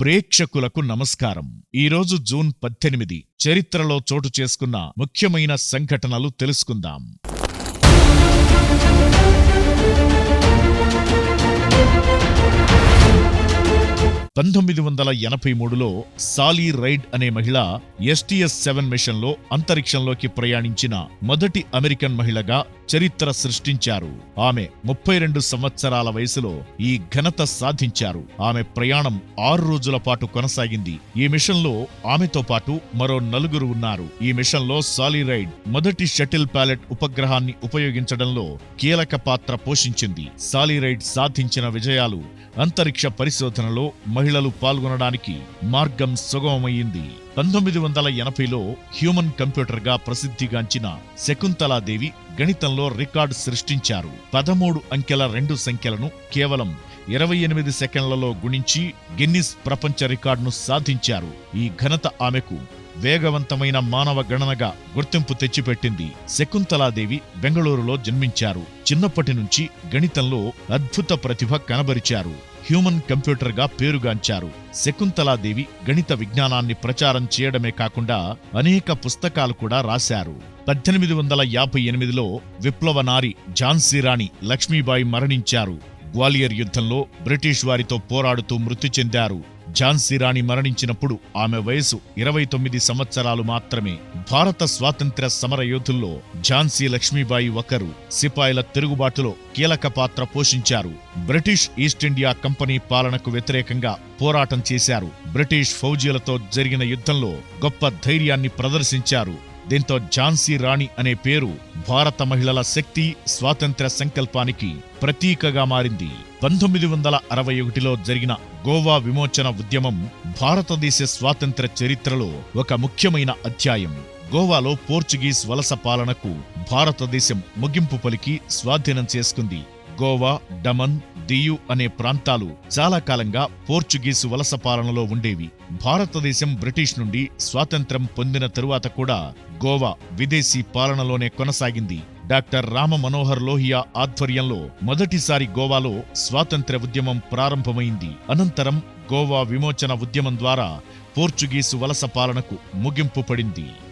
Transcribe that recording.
ప్రేక్షకులకు నమస్కారం. ఈరోజు జూన్ పద్దెనిమిది. చరిత్రలో చోటు చేసుకున్న ముఖ్యమైన సంఘటనలు తెలుసుకుందాం. పంతొమ్మిది వందల ఎనభై మూడులో సాలీ రైడ్ అనే మహిళ ఎస్టీఎస్ సెవెన్ మిషన్లో అంతరిక్షంలోకి ప్రయాణించిన మొదటి అమెరికన్ మహిళగా చరిత్ర సృష్టించారు. ఆమె ముప్పై రెండు సంవత్సరాల వయసులో ఈ ఘనత సాధించారు. ఆమె ప్రయాణం ఆరు రోజుల పాటు కొనసాగింది. ఈ మిషన్లో ఆమెతో పాటు మరో నలుగురు ఉన్నారు. ఈ మిషన్లో సాలీ రైడ్ మొదటి షటిల్ ప్యాలెట్ ఉపగ్రహాన్ని ఉపయోగించడంలో కీలక పాత్ర పోషించింది. సాలీ రైడ్ సాధించిన విజయాలు అంతరిక్ష పరిశోధనలో మహిళలు పాల్గొనడానికి మార్గం సుగమమైంది. పంతొమ్మిది వందల ఎనభైలో హ్యూమన్ కంప్యూటర్గా ప్రసిద్ధిగాంచిన శకుంతలాదేవి గణితంలో రికార్డు సృష్టించారు. పదమూడు అంకెల రెండు సంఖ్యలను కేవలం ఇరవై ఎనిమిది సెకండ్లలో గుణించి గిన్నిస్ ప్రపంచ రికార్డును సాధించారు. ఈ ఘనత ఆమెకు వేగవంతమైన మానవ గణనగా గుర్తింపు తెచ్చిపెట్టింది శకుంతలాదేవి బెంగళూరులో జన్మించారు. చిన్నప్పటి నుంచి గణితంలో అద్భుత ప్రతిభ కనబరిచారు. హ్యూమన్ కంప్యూటర్గా పేరుగాంచారు. శకుంతలాదేవి గణిత విజ్ఞానాన్ని ప్రచారం చేయడమే కాకుండా అనేక పుస్తకాలు కూడా రాశారు. పద్దెనిమిది వందల యాభై ఎనిమిదిలో విప్లవ నారి ఝాన్సీ రాణి లక్ష్మీబాయి మరణించారు. గ్వాలియర్ యుద్ధంలో బ్రిటిష్ వారితో పోరాడుతూ మృతి చెందారు. ఝాన్సీ రాణి మరణించినప్పుడు ఆమె వయసు ఇరవై తొమ్మిది సంవత్సరాలు మాత్రమే. భారత స్వాతంత్ర్య సమర యోధుల్లో ఝాన్సీ లక్ష్మీబాయి ఒకరు సిపాయిల తిరుగుబాటులో కీలక పాత్ర పోషించారు. బ్రిటిష్ ఈస్ట్ ఇండియా కంపెనీ పాలనకు వ్యతిరేకంగా పోరాటం చేశారు. బ్రిటిష్ ఫౌజీలతో జరిగిన యుద్ధంలో గొప్ప ధైర్యాన్ని ప్రదర్శించారు. దీంతో ఝాన్సీ రాణి అనే పేరు భారత మహిళల శక్తి స్వాతంత్ర్య సంకల్పానికి ప్రతీకగా మారింది. పంతొమ్మిది వందల అరవై ఒకటిలో జరిగిన గోవా విమోచన ఉద్యమం భారతదేశ స్వాతంత్ర చరిత్రలో ఒక ముఖ్యమైన అధ్యాయం. గోవాలో పోర్చుగీస్ వలస పాలనకు భారతదేశం ముగింపు పలికి స్వాధీనం చేసుకుంది. గోవా డమన్ దియు అనే ప్రాంతాలు చాలా కాలంగా పోర్చుగీసు వలస పాలనలో ఉండేవి. భారతదేశం బ్రిటిష్ నుండి స్వాతంత్రం పొందిన తరువాత కూడా గోవా విదేశీ పాలనలోనే కొనసాగింది. డాక్టర్ రామ మనోహర్ లోహియా ఆధ్వర్యంలో మొదటిసారి గోవాలో స్వాతంత్ర్య ఉద్యమం ప్రారంభమైంది. అనంతరం గోవా విమోచన ఉద్యమం ద్వారా పోర్చుగీసు వలస పాలనకు ముగింపు పడింది.